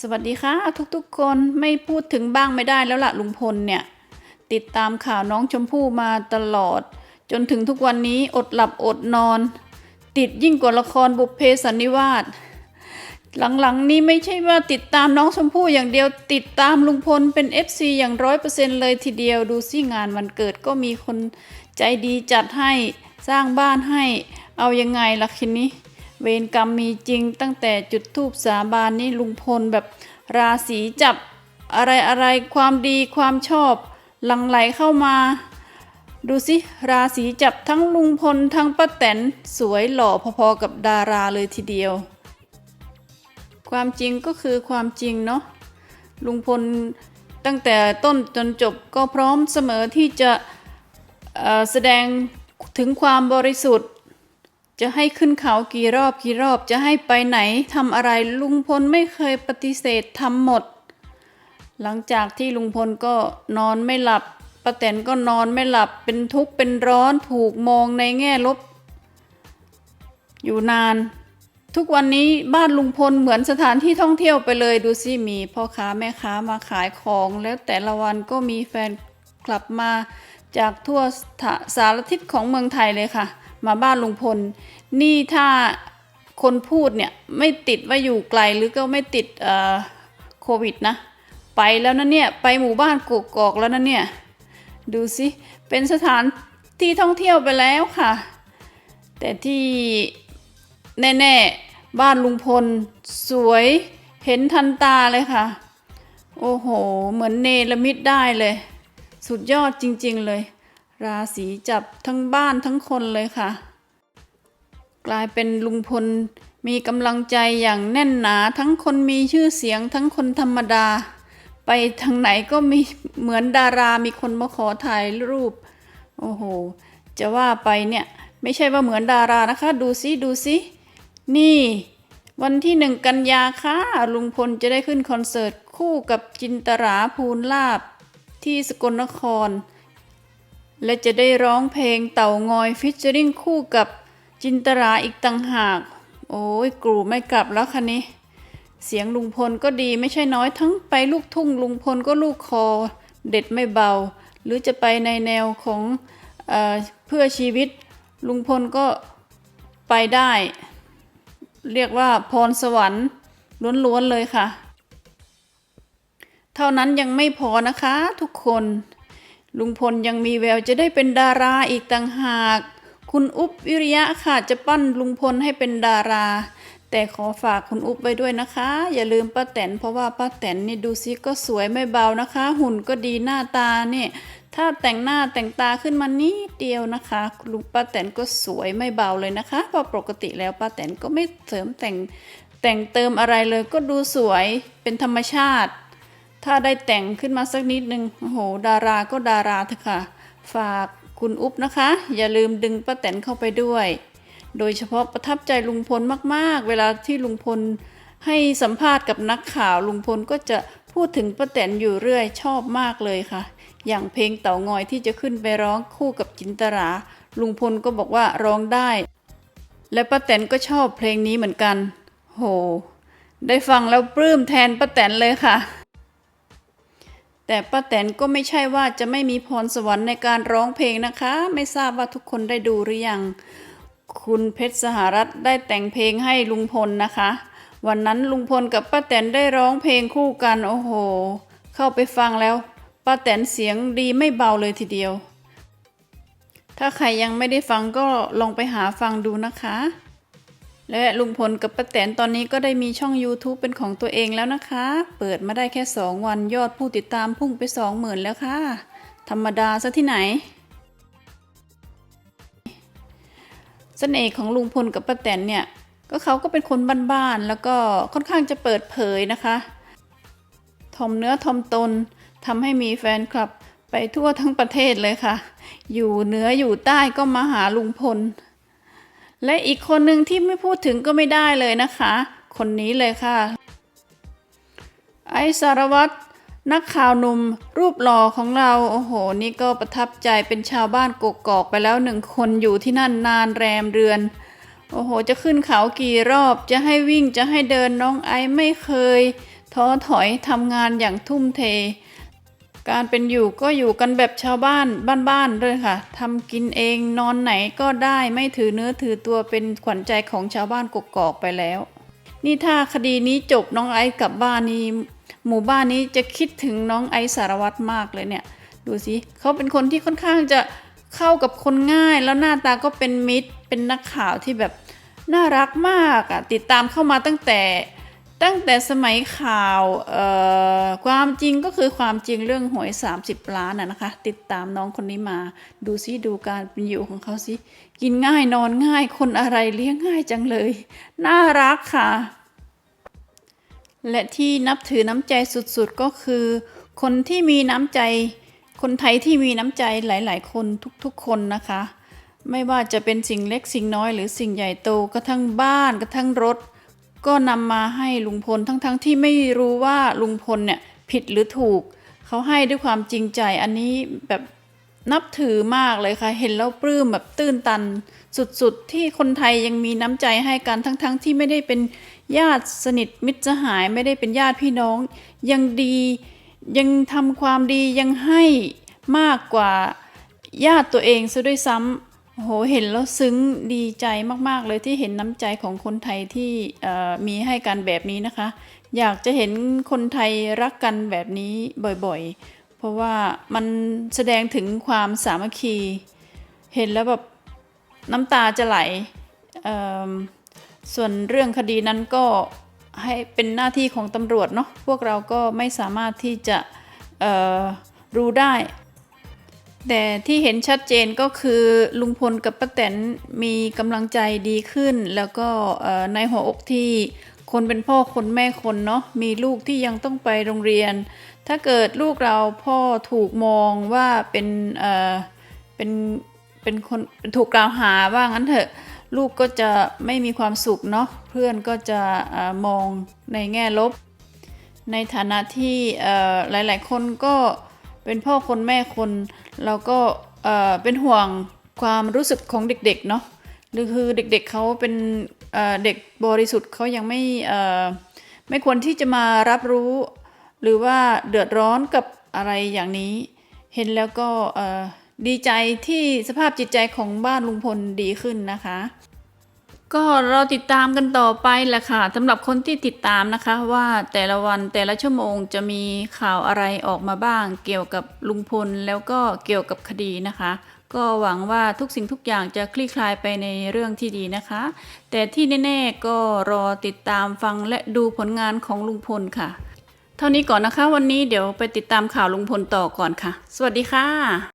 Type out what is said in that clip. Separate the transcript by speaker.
Speaker 1: สวัสดีค่ะ ทุกๆคนไม่พูดถึงบ้างไม่ได้แล้วล่ะลุงพลเนี่ย ติดตามข่าวน้องชมพู่มาตลอด จนถึงทุกวันนี้อดหลับอดนอน ติดยิ่งกว่าละครบุพเพสันนิวาสหลังๆนี้ไม่ใช่ว่าติดตามน้องชมพู่อย่างเดียว ติดตามลุงพลเป็น FC อย่างร้อยเปอร์เซ็นเลยทีเดียวดูสิงานวันเกิดก็มีคนใจดีจัดให้สร้างบ้านให้ เอายังไงล่ะคินนี้ เวรกรรมมีจริงตั้งแต่จุดทูบสาบานนี่ลุงพลแบบราศีจับอะไรอะไรความดีความชอบหลั่งไหลเข้ามา ดูสิ ราศีจับทั้งลุงพลทั้งป้าแตนสวยหล่อพอๆกับดาราเลยทีเดียว ความจริงก็คือความจริงเนาะลุงพลตั้งแต่ต้นจนจบก็พร้อมเสมอที่จะแสดงถึงความบริสุทธิ์ จะให้ขึ้นเขากี่รอบกี่รอบจะให้ไปไหนทำอะไรลุงพลไม่เคยปฏิเสธทำหมด หลังจากที่ลุงพลก็นอนไม่หลับป้าแตนก็นอนไม่หลับเป็นทุกข์เป็นร้อนถูกมองในแง่ลบ อยู่นาน ทุกวันนี้บ้านลุงพลเหมือนสถานที่ท่องเที่ยวไปเลยดูสิมีพ่อค้าแม่ค้ามาขายของแล้วแต่ละวันก็มีแฟนกลับมาจากทั่วสารทิศของเมืองไทยเลยค่ะ มาบ้านลุงพล นี่ถ้าคนพูดเนี่ยไม่ติดว่าอยู่ไกลหรือก็ไม่ติดเอ่อโควิดนะ ไปแล้วนะเนี่ยไปหมู่บ้านกกอกแล้วนะเนี่ยดูสิเป็นสถานที่ท่องเที่ยวไปแล้วค่ะ แต่ที่แน่ๆบ้านลุงพลสวยเห็นทันตาเลยค่ะ โอ้โห เหมือนเนรมิตได้เลย สุดยอดจริง ๆ เลย ราศีจับทั้งบ้านทั้งคนเลยค่ะ กลายเป็นลุงพลมีกำลังใจอย่างแน่นหนาทั้งคนมีชื่อเสียงทั้งคนธรรมดา ไปทางไหนก็มีเหมือนดารามีคนมาขอถ่ายรูป โอ้โห จะว่าไปเนี่ยไม่ใช่ว่าเหมือนดารานะคะ ดูซิดูซินี่วันที่หนึ่งกันยาค่ะลุงพลจะได้ขึ้นคอนเสิร์ตคู่กับจินตราภูลลาบที่สกลนคร และจะได้ร้องเพลงเต่างอยฟิชเจอริงคู่กับจินตราอีกต่างหาก โอ้ยกรูไม่กลับแล้วคันนี้ เสียงลุงพลก็ดีไม่ใช่น้อยทั้งไปลูกทุ่งลุงพลก็ลูกคอ เด็ดไม่เบา หรือจะไปในแนวของเออเพื่อชีวิตลุงพลก็ไปได้ เรียกว่าพรสวรรค์ล้วนๆเลยค่ะ เท่านั้นยังไม่พอนะคะทุกคน ลุงพลยังมีแววจะได้เป็นดาราอีกต่างหาก คุณอุ๊บวิริยะค่ะจะปั้นลุงพลให้เป็นดารา แต่ขอฝากคุณอุ๊บไว้ด้วยนะคะ อย่าลืมป้าแตนเพราะว่าป้าแตนนี่ดูซิก็สวยไม่เบานะคะ หุ่นก็ดีหน้าตาเนี่ยถ้าแต่งหน้าแต่งตาขึ้นมานิดเดียวนะคะลุงป้าแตนก็สวยไม่เบาเลยนะคะเพราะปกติแล้วป้าแตนก็ไม่เสริมแต่งแต่งเติมอะไรเลยก็ดูสวยเป็นธรรมชาติ ถ้าได้แต่งขึ้นมาสักนิดนึงโอ้โห ดาราก็ดาราเถอะค่ะ ฝากคุณอุ๊บนะคะ อย่าลืมดึงป้าแตนเข้าไปด้วย โดยเฉพาะประทับใจลุงพลมากๆ เวลาที่ลุงพลให้สัมภาษณ์กับนักข่าวลุงพลก็จะพูดถึงป้าแตนอยู่เรื่อยชอบมากเลยค่ะ อย่างเพลงเต่างอยที่จะขึ้นไปร้องคู่กับจินตรา ลุงพลก็บอกว่าร้องได้ และป้าแตนก็ชอบเพลงนี้เหมือนกัน โห ได้ฟังแล้วปลื้มแทนป้าแตนเลยค่ะ แต่ป้าแตนก็ไม่ใช่ว่าจะไม่มีพรสวรรค์ในการร้องเพลงนะคะ ไม่ทราบว่าทุกคนได้ดูหรือยัง คุณเพชรสหรัฐได้แต่งเพลงให้ลุงพลนะคะ วันนั้นลุงพลกับป้าแตนได้ร้องเพลงคู่กันโอ้โห เข้าไปฟังแล้วป้าแตนเสียงดีไม่เบาเลยทีเดียว ถ้าใครยังไม่ได้ฟังก็ลองไปหาฟังดูนะคะ และลุงพลกับป้าแตนตอนนี้ก็ได้มีช่อง YouTube เป็นของตัวเองแล้วนะคะ เปิดมาได้แค่ 2 วันยอดผู้ติดตามพุ่งไป 20,000 แล้วค่ะ ธรรมดาซะที่ไหนเสน่ห์ของลุงพลกับป้าแตนเนี่ย ก็เขาก็เป็นคนบ้านๆแล้วก็ค่อนข้างจะเปิดเผยนะคะทอมเนื้อทอมตนทำให้มีแฟนคลับไปทั่วทั้งประเทศเลยค่ะ อยู่เหนืออยู่ใต้ก็มาหาลุงพล และอีกคนหนึ่งที่ไม่พูดถึงก็ไม่ได้เลยนะคะ คนนี้เลยค่ะ ไอสารวัตรนักข่าวหนุ่มรูปหล่อของเรา โอ้โห นี่ก็ประทับใจเป็นชาวบ้านกกอกไปแล้วหนึ่งคนอยู่ที่นั่นนานแรมเรือน โอ้โห จะขึ้นเขากี่รอบจะให้วิ่งจะให้เดินน้องไอไม่เคย ท้อถอยทำงานอย่างทุ่มเท การเป็นอยู่ก็อยู่กันแบบชาวบ้านบ้านๆด้วยค่ะทำกินเองนอนไหนก็ได้ไม่ถือเนื้อถือตัวเป็นขวัญใจของชาวบ้านกกอกไปแล้ว นี่ถ้าคดีนี้จบน้องไอซ์กลับบ้านนี้หมู่บ้านนี้จะคิดถึงน้องไอซ์สารวัตรมากเลยเนี่ย ดูสิเขาเป็นคนที่ค่อนข้างจะเข้ากับคนง่าย แล้วหน้าตาก็เป็นมิตรเป็นนักข่าวที่แบบน่ารักมากอะติดตามเข้ามาตั้งแต่ ตั้งแต่สมัยข่าวความจริงก็คือความจริงเรื่องหวย 30 ล้านอะนะคะ ติดตามน้องคนนี้มา ดูซิดูการเป็นอยู่ของเขาสิกินง่ายนอนง่ายคนอะไรเลี้ยงง่ายจังเลย น่ารักค่ะ และที่นับถือน้ำใจสุดๆก็คือ คนที่มีน้ำใจ คนไทยที่มีน้ำใจหลายๆ คนทุกๆ คนนะคะ ไม่ว่าจะเป็นสิ่งเล็กสิ่งน้อยหรือสิ่งใหญ่โตกระทั่งบ้านกระทั่งรถ ก็นำมาให้ลุงพลทั้งๆที่ไม่รู้ว่าลุงพลเนี่ยผิดหรือถูก เขาให้ด้วยความจริงใจอันนี้แบบนับถือมากเลยค่ะ เห็นแล้วปลื้มแบบตื้นตัน สุดๆ ที่คนไทยยังมีน้ำใจให้กันทั้งๆที่ไม่ได้เป็นญาติสนิทมิตรสหายไม่ได้เป็นญาติพี่น้อง ยังดียังทำความดียังให้มากกว่าญาติตัวเองซะด้วยซ้ำ โหเห็นแล้วซึ้งดีใจมาก ๆ เลยที่เห็นน้ำใจของคนไทยที่มีให้กันแบบนี้นะคะ อยากจะเห็นคนไทยรักกันแบบนี้บ่อยๆ เพราะว่ามันแสดงถึงความสามัคคี เห็นแล้วแบบน้ำตาจะไหล ส่วนเรื่องคดีนั้นก็ให้เป็นหน้าที่ของตำรวจเนาะพวกเราก็ไม่สามารถที่จะรู้ได้ แต่ที่เห็นชัดเจนก็คือลุงพลกับป้าแตนมีกำลังใจดีขึ้น แล้วก็ในหัวอกที่คนเป็นพ่อคนแม่คนเนาะมีลูกที่ยังต้องไปโรงเรียน ถ้าเกิดลูกเราพ่อถูกมองว่าเป็นเอ่อเป็นเป็นคนถูกกล่าวหาว่างั้นเถอะลูกก็จะไม่มีความสุขเนาะเพื่อนก็จะอมองในแง่ลบ ในฐานะที่หลาย ๆ คนก็ เป็นพ่อคนแม่คนเราก็เอ่อเป็นห่วงความรู้สึกของเด็กๆเนาะหรือคือเด็กๆเขาเป็นเอ่อเด็กบริสุทธิ์เขายังไม่เอ่อไม่ควรที่จะมารับรู้ หรือว่าเดือดร้อนกับอะไรอย่างนี้ เห็นแล้วก็เอ่อดีใจที่สภาพจิตใจของบ้านลุงพลดีขึ้นนะคะ ก็เราติดตามกันต่อไปแหละค่ะสำหรับคนที่ติดตามนะคะ ว่าแต่ละวันแต่ละชั่วโมงจะมีข่าวอะไรออกมาบ้าง เกี่ยวกับลุงพลแล้วก็เกี่ยวกับคดีนะคะ ก็หวังว่าทุกสิ่งทุกอย่างจะคลี่คลายไปในเรื่องที่ดีนะคะ แต่ที่แน่ๆก็รอติดตามฟังและดูผลงานของลุงพลค่ะ เท่านี้ก่อนนะคะ วันนี้เดี๋ยวไปติดตามข่าวลุงพลต่อก่อนค่ะ สวัสดีค่ะ